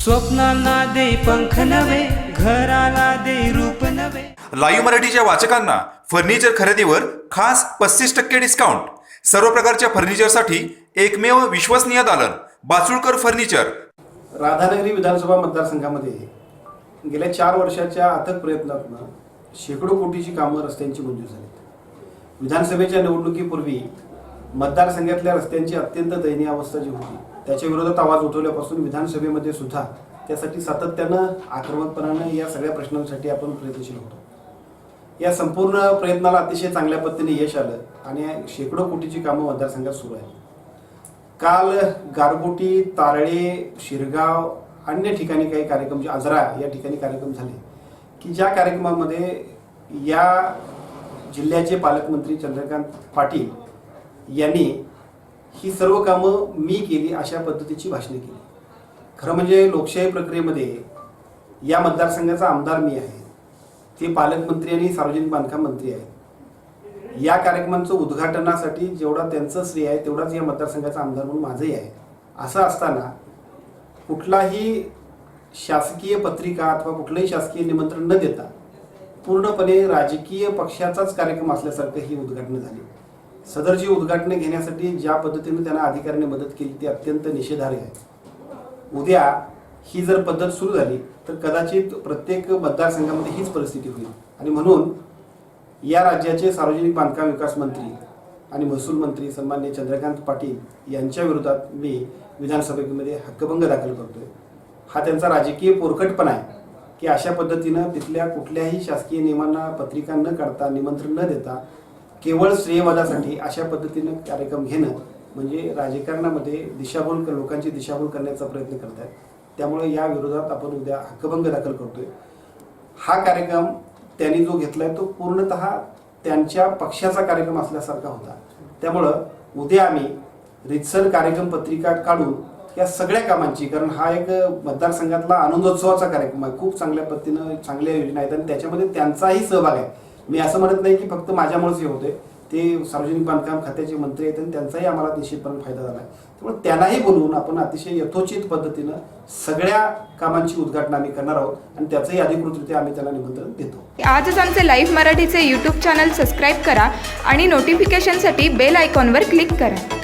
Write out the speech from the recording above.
स्वप्नांना दे पंख नवे घराला दे रूप नवे लाईव्ह मराठीच्या वाचकांना फर्निचर खरेदीवर खास पस्तीस टक्के डिस्काउंट सर्व प्रकारच्या फर्निचरसाठी एकमेव विश्वसनीय दालन बाचुळकर फर्निचर राधानगरी विधानसभा मतदारसंघामध्ये गेल्या चार वर्षाच्या अथक प्रयत्नातून शेकडो कोटीची कामं रस्त्यांची मंजूर झालीत. विधानसभेच्या निवडणुकीपूर्वी मतदारसंघातल्या रस्त्यांची अत्यंत दयनीय अवस्था जी होती त्याच्या विरोधात आवाज उठवल्यापासून विधानसभेमध्ये सुद्धा त्यासाठी सातत्यानं आक्रमकपणानं या सगळ्या प्रश्नांसाठी आपण प्रयत्नशील होतो. या संपूर्ण प्रयत्नाला अतिशय चांगल्या पद्धतीने यश आलं आणि शेकडो कोटीची कामं मतदारसंघात सुरू आहेत. काल गारगोटी तारळे शिरगाव अन्य ठिकाणी काही कार्यक्रम जे आजरा या ठिकाणी कार्यक्रम झाले की ज्या कार्यक्रमामध्ये या जिल्ह्याचे पालकमंत्री चंद्रकांत पाटील यांनी ही सर्व कामं मी केली अशा पद्धतीची भाषणे केली. खरं म्हणजे लोकशाही प्रक्रियेमध्ये या मतदारसंघाचा आमदार मी आहे. ते पालकमंत्री आणि सार्वजनिक बांधकाम मंत्री आहेत. या कार्यक्रमांचं उद्घाटनासाठी जेवढा त्यांचं श्रेय आहे तेवढाच या मतदारसंघाचा आमदार म्हणून माझंही आहे. असं असताना कुठलाही शासकीय पत्रिका अथवा कुठलंही शासकीय निमंत्रण न देता पूर्णपणे राजकीय पक्षाचाच कार्यक्रम असल्यासारखं ही उद्घाटनं झाली. सदरची उद्घाटने घेण्यासाठी ज्या पद्धतीने त्यांना अधिकाऱ्यांनी मदत केली ती अत्यंत निषेधार्ह आहे. उद्या ही जर पद्धत सुरू झाली तर कदाचित प्रत्येक मतदारसंघामध्ये हीच परिस्थिती होईल. आणि म्हणून या राज्याचे सार्वजनिक बांधकाम विकास मंत्री आणि महसूल मंत्री सन्मान्य चंद्रकांत पाटील यांच्या विरोधात मी विधानसभेमध्ये हक्कभंग दाखल करतोय. हा त्यांचा राजकीय पोरकटपणा आहे की अशा पद्धतीनं तिथल्या कुठल्याही शासकीय नियमांना पत्रिका न काढता निमंत्रण न देता केवळ श्रेयवादासाठी अशा पद्धतीनं कार्यक्रम घेणं म्हणजे राजकारणामध्ये दिशाभूल लोकांची दिशाभूल करण्याचा प्रयत्न करत आहेत त्यामुळे या विरोधात आपण उद्या हक्कभंग दाखल करतोय. हा कार्यक्रम त्यांनी जो घेतलाय तो पूर्णतः त्यांच्या पक्षाचा कार्यक्रम असल्यासारखा होता. त्यामुळं उद्या आम्ही रितसर कार्यक्रम पत्रिका काढून या सगळ्या कामांची कारण हा एक मतदारसंघातला आनंदोत्सवाचा कार्यक्रम आहे. खूप चांगल्या पद्धतीनं चांगल्या योजना आहेत आणि त्याच्यामध्ये त्यांचाही सहभाग आहे. मी असं म्हणत नाही की फक्त माझ्यामुळेच हे होते ते सार्वजनिक बांधकाम खात्याचे मंत्री आहेत आणि त्यांचाही आम्हाला निश्चितपणे फायदा झाला. आहे त्यामुळे त्यांनाही बोलवून आपण अतिशय यथोचित पद्धतीनं सगळ्या कामांची उद्घाटन आम्ही करणार आहोत आणि त्याचंही अधिकृतरित्या आम्ही त्यांना निमंत्रण देतो. आजच आमचे लाईव्ह मराठीचे यूट्यूब चॅनल सबस्क्राईब करा आणि नोटिफिकेशनसाठी बेल आयकॉनवर क्लिक करा.